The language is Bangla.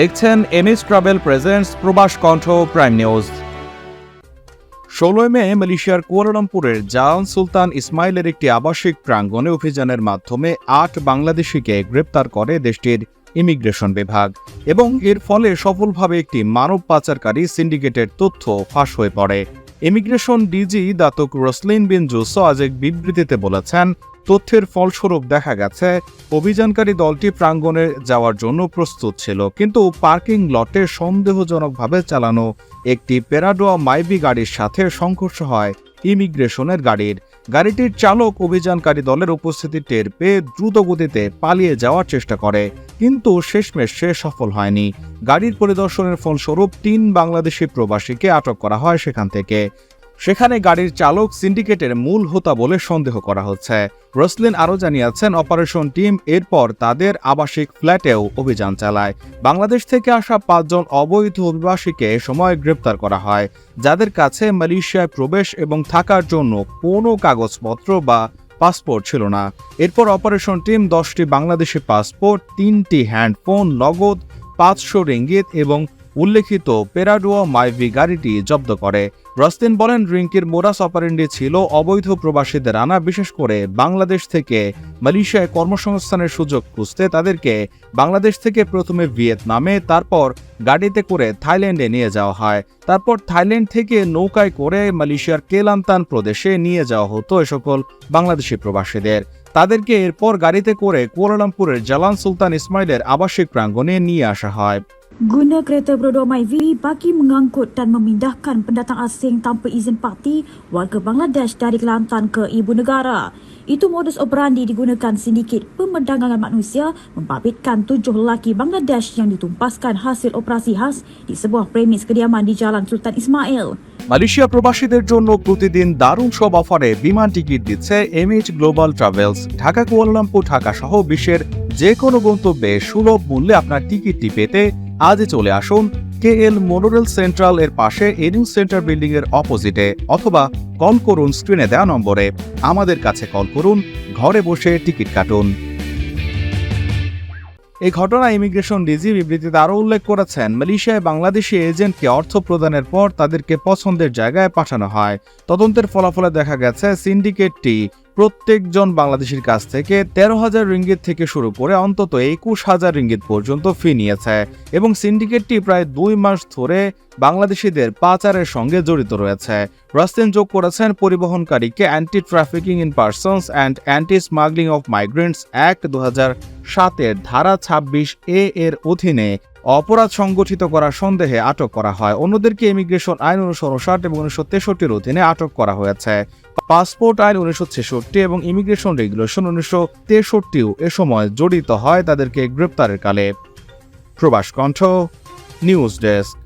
দেখছেন এমএস ট্রাভেল প্রেজেন্টস প্রবাস কণ্ঠ প্রাইম নিউজ। ষোলোই মে মালয়েশিয়ার কুয়ালালামপুরের জাহান সুলতান ইসমাইলের একটি আবাসিক প্রাঙ্গণে অভিযানের মাধ্যমে আট বাংলাদেশিকে গ্রেপ্তার করে দেশটির ইমিগ্রেশন বিভাগ এবং এর ফলে সফলভাবে একটি মানব পাচারকারী সিন্ডিকেটের তথ্য ফাঁস হয়ে পড়ে। Immigration DG Datuk Ruslin bin Jusoh আজ এক বিবৃতিতে বলেছেন তথ্যের ফলস্বরূপ দেখা গেছে, অভিযানকারী দলটি প্রাঙ্গণে যাওয়ার জন্য প্রস্তুত ছিল, কিন্তু পার্কিং লটে সন্দেহজনকভাবে চালানো একটি পেরাডোয়া মাইবি গাড়ির সাথে সংঘর্ষ হয় ইমিগ্রেশনের গাড়ির। গাড়িটির চালক অভিযানকারী দলের উপস্থিতি টের পেয়ে দ্রুত গতিতে পালিয়ে যাওয়ার চেষ্টা করে, কিন্তু শেষমেশ সে সফল হয়নি। গাড়ির পরিদর্শনের ফলস্বরূপ তিন বাংলাদেশি প্রবাসীকে আটক করা হয় সেখান থেকে। সেখানে গাড়ির চালক সিন্ডিকেটের মূল হোতা বলে সন্দেহ করা হচ্ছে। রসলিন আরও জানিয়েছেন, অপারেশন টিম এরপর তাদের আবাসিক ফ্ল্যাটেও অভিযান চালায়। বাংলাদেশ থেকে আসা পাঁচজন অবৈধ অভিবাসীকে সময় গ্রেপ্তার করা হয়। যাদের কাছে মালয়েশিয়ায় প্রবেশ এবং থাকার জন্য কোনো কাগজপত্র বা পাসপোর্ট ছিল না। এরপর অপারেশন টিম দশটি বাংলাদেশি পাসপোর্ট, তিনটি হ্যান্ডফোন, নগদ পাঁচশো রিঙ্গিত এবং উল্লেখিত পেরাডুয়া মাইভি গাড়িটি জব্দ করে। রস্তিন বলেন রিঙ্কির মোরাস অপারেন্ডি ছিল অবৈধ প্রবাসীদের আনা, বিশেষ করে বাংলাদেশ থেকে মালয়েশিয়ায় কর্মসংস্থানের সুযোগ খুঁজতে তাদেরকে বাংলাদেশ থেকে প্রথমে ভিয়েতনামে, তারপর গাড়িতে করে থাইল্যান্ডে নিয়ে যাওয়া হয়। তারপর থাইল্যান্ড থেকে নৌকায় করে মালয়েশিয়ার কেলান্তান প্রদেশে নিয়ে যাওয়া হতো এ সকল বাংলাদেশি প্রবাসীদের। তাদেরকে এরপর গাড়িতে করে কুয়ালালামপুরের জালান সুলতান ইসমাইলের আবাসিক প্রাঙ্গণে নিয়ে আসা হয়। Guna kereta berdua MyV bagi mengangkut dan memindahkan pendatang asing tanpa izin parti warga Bangladesh dari Kelantan ke ibu negara. Itu modus operandi digunakan sindiket pemerdagangan manusia membabitkan tujuh lelaki Bangladesh yang ditumpaskan hasil operasi khas di sebuah premis kediaman di Jalan Sultan Ismail. Malaysia প্রবাসীদের জন্য প্রতিদিন দারুণ সব অফারে বিমান টিকিট দিচ্ছে MH global travels Dhaka Kuala Lumpur Dhaka সহ বিশ্বের যে কোনো গন্তব্যে সুলভ মূল্যে আপনার টিকিটটি পেতে আজই চলে আসুন কে এল মোনোরেল সেন্ট্রাল এর পাশে এনিউ সেন্টার বিল্ডিং এর অপোজিটে অথবা কল করুন স্ক্রিনে দেওয়া নম্বরে। আমাদের কাছে কল করুন, ঘরে বসে টিকিট কাটুন। এই ঘটনা ইমিগ্রেশন ডিজি বিবৃতিতে আরও উল্লেখ করেছেন, মালয়েশিয়ায় বাংলাদেশি এজেন্টকে অর্থ প্রদানের পর তাদেরকে পছন্দের জায়গায় পাঠানো হয়। তদন্তের ফলাফলে দেখা গেছে, সিন্ডিকেটটি প্রত্যেকজন বাংলাদেশির কাছ থেকে তেরো হাজার রিঙ্গিত থেকে শুরু করে অন্তত একুশ হাজার রিঙ্গিত পর্যন্ত ফি নিয়েছে এবং সিন্ডিকেটটি প্রায় দুই মাস ধরে বাংলাদেশিদের পাচারের সঙ্গে জড়িত রয়েছে। রাস্তেন যোগ করেছেন পরিবহনকারীকে anti trafficking in persons and anti smuggling of migrants act দু হাজার সাতের ধারা ছাব্বিশ এ এর অধীনে অপরাধ সংগঠিত করার সন্দেহে আটক করা হয়। অন্যদেরকে ইমিগ্রেশন আইন উনিশশো উনষাট এবং উনিশশো তেষট্টির অধীনে আটক করা হয়েছে। পাসপোর্ট আইন উনিশশো ছেষট্টি এবং ইমিগ্রেশন রেগুলেশন উনিশশো তেষট্টিও এ সময় জড়িত হয় তাদেরকে গ্রেপ্তারের কালে। প্রবাস কণ্ঠ, নিউজ ডেস্ক।